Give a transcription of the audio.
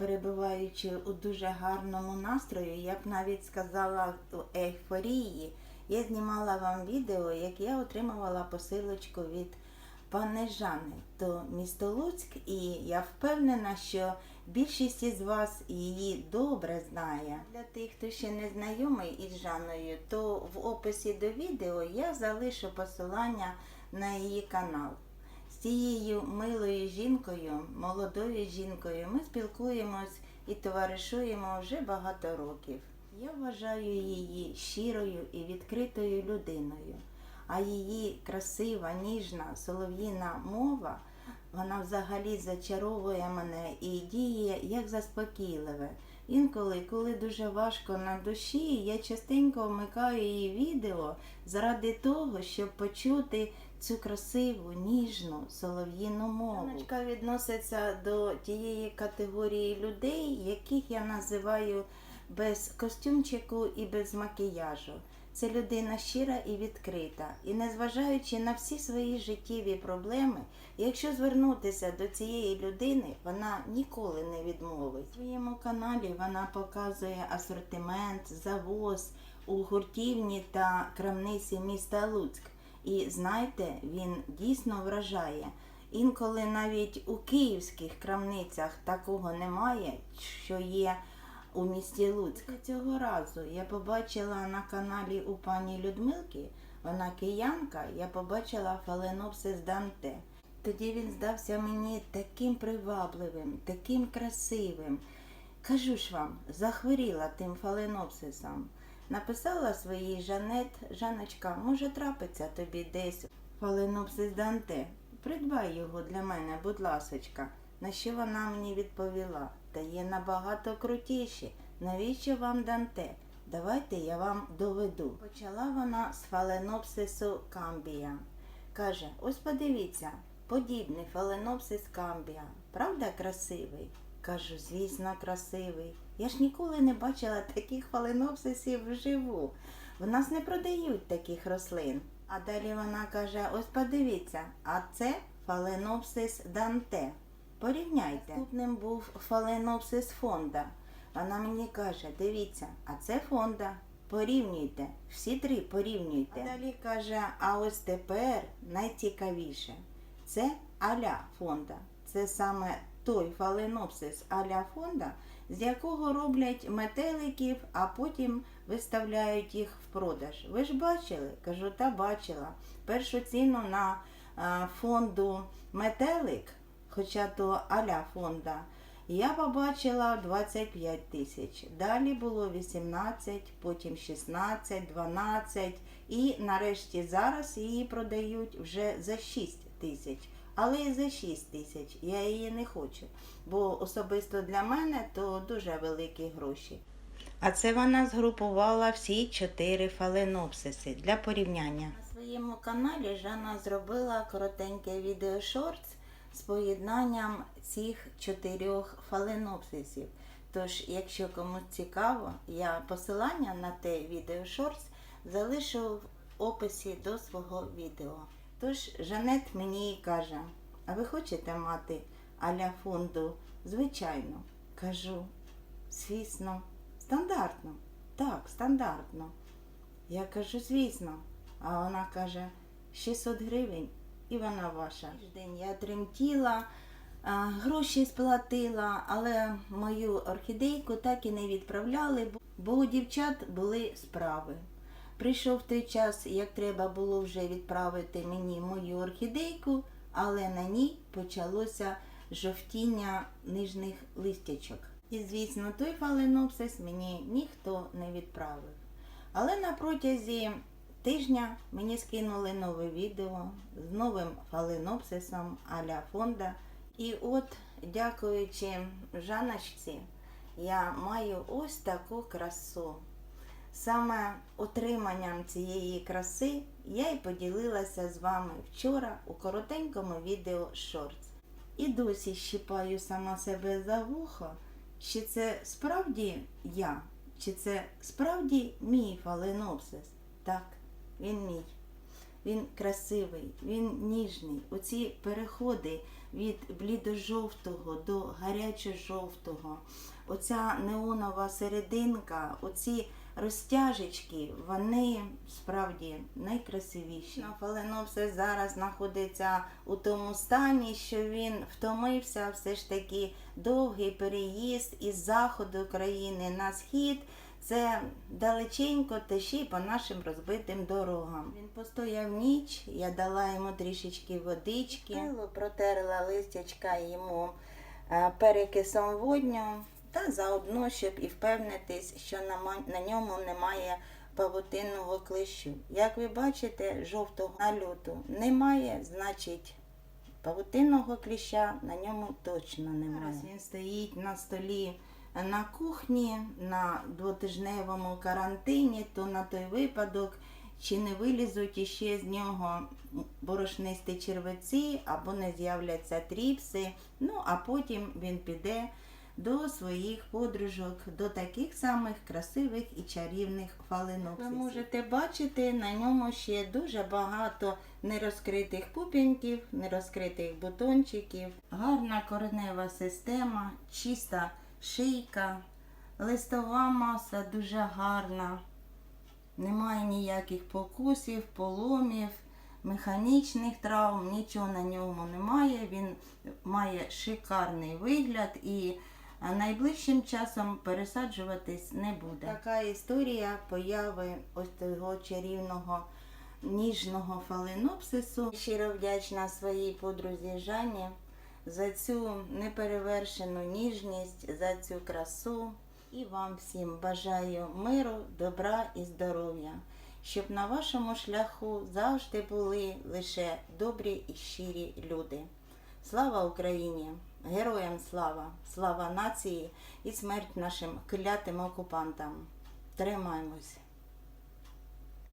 перебуваючи у дуже гарному настрої, я б навіть сказала у ейфорії, я знімала вам відео, як я отримувала посилочку від пани Жани до місто Луцьк, і я впевнена, що більшість із вас її добре знає. Для тих, хто ще не знайомий із Жаною, то в описі до відео я залишу посилання на її канал. Цією милою жінкою, молодою жінкою, ми спілкуємось і товаришуємо вже багато років. Я вважаю її щирою і відкритою людиною, а її красива, ніжна, солов'їна мова, вона взагалі зачаровує мене і діє як заспокійливе. Інколи, коли дуже важко на душі, я частенько вмикаю її відео заради того, щоб почути цю красиву, ніжну солов'їну мову. Жаночка відноситься до тієї категорії людей, яких я називаю без костюмчику і без макіяжу. Це людина щира і відкрита. І незважаючи на всі свої життєві проблеми, якщо звернутися до цієї людини, вона ніколи не відмовить. У своєму каналі вона показує асортимент, завоз у гуртівні та крамниці міста Луцьк. І знаєте, він дійсно вражає. Інколи навіть у київських крамницях такого немає, що є у місті Луцьк. Цього разу я побачила на каналі у пані Людмилки, вона киянка, я побачила фаленопсис Данте. Тоді він здався мені таким привабливим, таким красивим. Кажу ж вам, захворіла тим фаленопсисом. Написала своїй Жанет, Жаночка, може трапиться тобі десь фаленопсис Данте. Придбай його для мене, будь ласочка. На що вона мені відповіла? Та є набагато крутіші. Навіщо вам Данте? Давайте я вам доведу. Почала вона з фаленопсису камбія. Каже, ось подивіться, подібний фаленопсис камбія. Правда красивий? Кажу, звісно, красивий. Я ж ніколи не бачила таких фаленопсисів вживу. В нас не продають таких рослин. А далі вона каже: ось подивіться, а це фаленопсис Данте. Порівняйте. Наступним був фаленопсис фонда. Вона мені каже: дивіться, а це фонда. Порівнюйте. Всі три порівнюйте. А далі каже: а ось тепер найцікавіше. Це аля фонда. Це саме той фаленопсис аля фонда, з якого роблять метеликів, а потім виставляють їх в продаж. Ви ж бачили? Кажу, та бачила. Першу ціну на а, фонду метелик, хоча то аля фонда, я побачила 25 тисяч. Далі було 18, потім 16, 12 і нарешті зараз її продають вже за 6 тисяч. Але і за 6 тисяч я її не хочу, бо особисто для мене то дуже великі гроші. А це вона згрупувала всі чотири фаленопсиси для порівняння. На своєму каналі Жанна зробила коротеньке відео шортс з поєднанням цих чотирьох фаленопсисів. Тож, якщо комусь цікаво, я посилання на те відео шортс залишу в описі до свого відео. Тож Жанет мені і каже: а ви хочете мати аля фонду? Звичайно, кажу, звісно, стандартно. Так, стандартно. Я кажу, звісно. А вона каже, 600 гривень і вона ваша. Я тремтіла, гроші сплатила, але мою орхідейку так і не відправляли, бо у дівчат були справи. Прийшов той час, як треба було вже відправити мені мою орхідейку, але на ній почалося жовтіння нижніх листячок. І, звісно, той фаленопсис мені ніхто не відправив. Але на протязі тижня мені скинули нове відео з новим фаленопсисом аля фонда. І от, дякуючи Жаночці, я маю ось таку красу. Саме отриманням цієї краси я й поділилася з вами вчора у коротенькому відео Shorts. І досі щипаю сама себе за вухо, чи це справді я, чи це справді мій фаленопсис. Так, він мій. Він красивий, він ніжний. Оці переходи від блідо-жовтого до гарячо-жовтого, оця неонова серединка, оці розтяжечки, вони справді найкрасивіші. Фаленопсис зараз знаходиться у тому стані, що він втомився все ж таки довгий переїзд із заходу країни на схід. Це далеченько та ще й по нашим розбитим дорогам. Він постояв ніч, я дала йому трішечки водички, протерла листячка йому е, перекисом водню та заодно, щоб і впевнитись, що на, ньому немає павутинного клещу. Як ви бачите, жовтого нальоту немає, значить павутинного кліща на ньому точно немає. Зараз він стоїть на столі на кухні на двотижневому карантині, то на той випадок, чи не вилізуть іще з нього борошнисті червеці або не з'являться тріпси. Ну а потім він піде до своїх подружок, до таких самих красивих і чарівних фаленопсисів. Ви можете бачити, на ньому ще дуже багато нерозкритих пупіньків, нерозкритих бутончиків, гарна коренева система, чиста шийка, листова маса дуже гарна. Немає ніяких покусів, поломів, механічних травм, нічого на ньому немає. Він має шикарний вигляд і а, найближчим часом пересаджуватись не буде. Така історія появи ось того чарівного ніжного фаленопсису. Щиро вдячна своїй подрузі Жанні за цю неперевершену ніжність, за цю красу. І вам всім бажаю миру, добра і здоров'я, щоб на вашому шляху завжди були лише добрі і щирі люди. Слава Україні! Героям слава! Слава нації і смерть нашим клятим окупантам! Тримаємось!